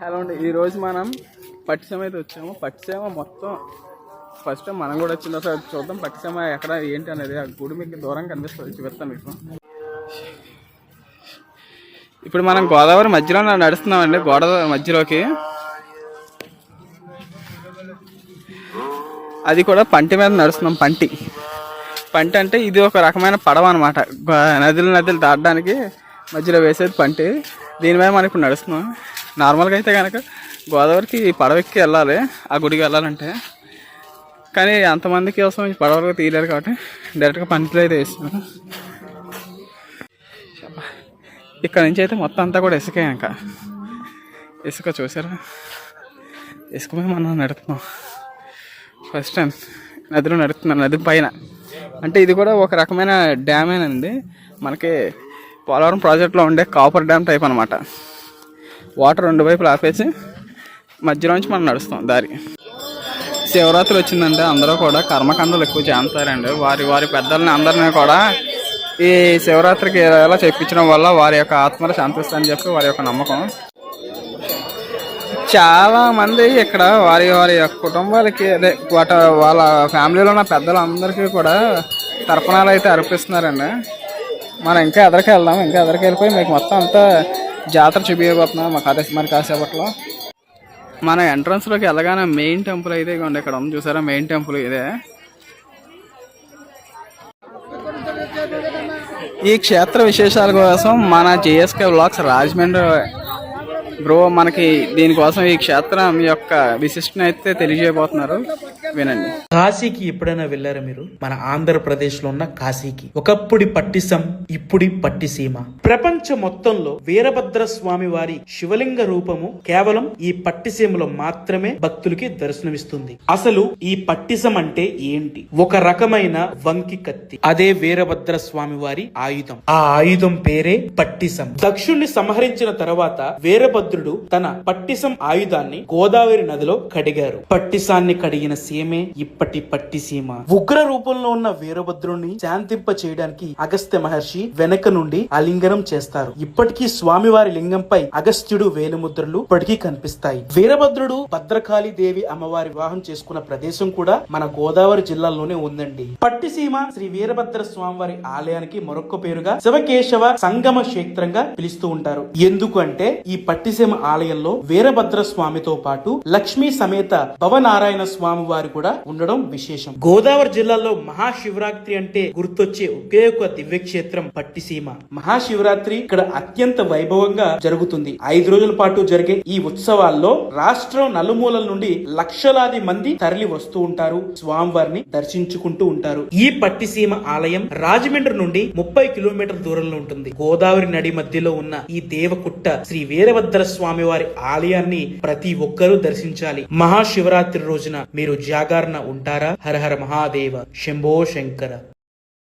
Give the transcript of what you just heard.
Hello అండి. ఈరోజు మనం పట్టిసీమ అయితే వచ్చాము. పట్టిసీమ మొత్తం ఫస్ట్ టైం మనం కూడా వచ్చింది సార్ చూద్దాం. పట్టిసీమ ఎక్కడ ఏంటి అనేది ఆ గుడి మీకు దూరం కనిపిస్తుంది. చూపిస్తాను మీకు. ఇప్పుడు మనం గోదావరి మధ్యలో నడుస్తున్నామండి గోదావరి మధ్యలోకి. అది కూడా పంటి మీద నడుస్తున్నాం పంటి. పంటి అంటే ఇది ఒక రకమైన పడవ అనమాట నదులు నదులు దాటడానికి మధ్యలో వేసేది పంటి. దీని మీద మనం ఇప్పుడు నడుస్తున్నాం. నార్మల్గా అయితే కనుక గోదావరికి పడవ ఎక్కి వెళ్ళాలి. ఆ గుడికి వెళ్ళాలంటే. కానీ అంతమందికి కోసం పడవలకు తీయలేరు కాబట్టి డైరెక్ట్గా పంటిలో అయితే వేస్తున్నాం ఇక్కడ నుంచి అయితే మొత్తం అంతా కూడా ఇసుకే ఇంకా. ఇసుక చూసారా? ఇసుక మీద మనం నడుపుతున్నాం. ఫస్ట్ టైం నదిలో నడుపుతున్నాం నది పైన. అంటే ఇది కూడా ఒక రకమైన డ్యామేనండి. మనకి పోలవరం ప్రాజెక్ట్లో ఉండే కాపర్ డ్యామ్ టైప్ అనమాట వాటర్ రెండు వైపులు ఆపేసి మధ్యలోంచి మనం నడుస్తాం దారి. శివరాత్రి వచ్చిందంటే అందరూ కూడా కర్మకాండలు ఎక్కువ చేస్తారండి. వారి వారి పెద్దల్ని అందరినీ కూడా ఈ శివరాత్రికి ఎలా చెప్పించడం వల్ల వారి యొక్క ఆత్మలు శాంతిస్తాయని చెప్పి వారి యొక్క నమ్మకం. చాలా మంది ఇక్కడ వారి వారి యొక్క కుటుంబాలకి అదే వాట వాళ్ళ ఫ్యామిలీలో ఉన్న పెద్దలందరికీ కూడా తర్పణాలు అయితే అర్పిస్తున్నారండి. మనం ఇంకా ఎదరికి వెళ్దాం ఇంకా ఎదరికి వెళ్ళిపోయి మీకు మొత్తం అంతా జాతర చూపించబోతున్నాం మా కాదే మరి కాసేపట్లో మన ఎంట్రన్స్లోకి వెళ్ళగానే మెయిన్ టెంపుల్ అయితే ఇగోండి ఇక్కడ. ఉంది చూసారా? మెయిన్ టెంపుల్ ఇదే. ఈ క్షేత్ర విశేషాల కోసం మన జేఎస్కే బ్లాగ్స్ రాజమండ్రి బ్రో మనకి దీనికోసం ఈ క్షేత్రం యొక్క విశిష్టను అయితే తెలియజేయబోతున్నారు. వినండి. కాశీకి ఎప్పుడైనా వెళ్ళారా మీరు? మన ఆంధ్రప్రదేశ్లో ఉన్న కాశీకి. ఒకప్పుడి పట్టిసం ఇప్పుడి పట్టిసీమ. ప్రపంచ మొత్తంలో వీరభద్ర స్వామి వారి శివలింగ రూపము కేవలం ఈ పట్టిసీమలో మాత్రమే భక్తులకి దర్శనమిస్తుంది. అసలు ఈ పట్టిసం అంటే ఏంటి? ఒక రకమైన వంకి కత్తి. అదే వీరభద్ర స్వామి వారి ఆయుధం. ఆ ఆయుధం పేరే పట్టిసం. దక్షుణ్ణి సంహరించిన తర్వాత వీరభద్ర వీరభద్రుడు తన పట్టిసం ఆయుధాన్ని గోదావరి నదిలో కడిగారు. పట్టిసాన్ని కడిగిన సీమే ఇప్పటి పట్టిసీమ ఉగ్ర రూపంలో ఉన్న వీరభద్రుణ్ణి శాంతింప చేయడానికి అగస్త్య మహర్షి వెనక నుండి ఆలింగనం చేస్తారు. ఇప్పటికీ స్వామివారి లింగంపై అగస్త్యుడు వేలుముద్రలు ఇప్పటికీ కనిపిస్తాయి. వీరభద్రుడు భద్రకాళి దేవి అమ్మవారి వివాహం చేసుకున్న ప్రదేశం కూడా మన గోదావరి జిల్లాలోనే ఉందండి. పట్టిసీమ శ్రీ వీరభద్ర స్వామివారి ఆలయానికి మరొక పేరుగా శివకేశవ సంగమ క్షేత్రంగా పిలుస్తూ ఉంటారు. ఎందుకు అంటే ఈ పట్టిసీమ ఆలయంలో వీరభద్ర స్వామితో పాటు లక్ష్మీ సమేత భవనారాయణ స్వామి వారు కూడా ఉండడం విశేషం. గోదావరి జిల్లాలో మహాశివరాత్రి అంటే గుర్తొచ్చే ఒకే ఒక దివ్యక్షేత్రం పట్టిసీమ. మహాశివరాత్రి ఇక్కడ అత్యంత వైభవంగా జరుగుతుంది. ఐదు రోజుల పాటు జరిగే ఈ ఉత్సవాల్లో రాష్ట్రం నలుమూలల నుండి లక్షలాది మంది తరలి వస్తూ ఉంటారు. స్వామివారిని దర్శించుకుంటూ ఉంటారు. ఈ పట్టిసీమ ఆలయం రాజమండ్రి నుండి ముప్పై కిలోమీటర్ల దూరంలో ఉంటుంది. గోదావరి నడి మధ్యలో ఉన్న ఈ దేవకుట్ట శ్రీ వీరభద్ర స్వామి వారి ఆలయాన్ని ప్రతి ఒక్కరూ దర్శించాలి. మహాశివరాత్రి రోజున మీరు జాగరణ ఉంటారా? హరహర మహాదేవ. శంభో శంకర.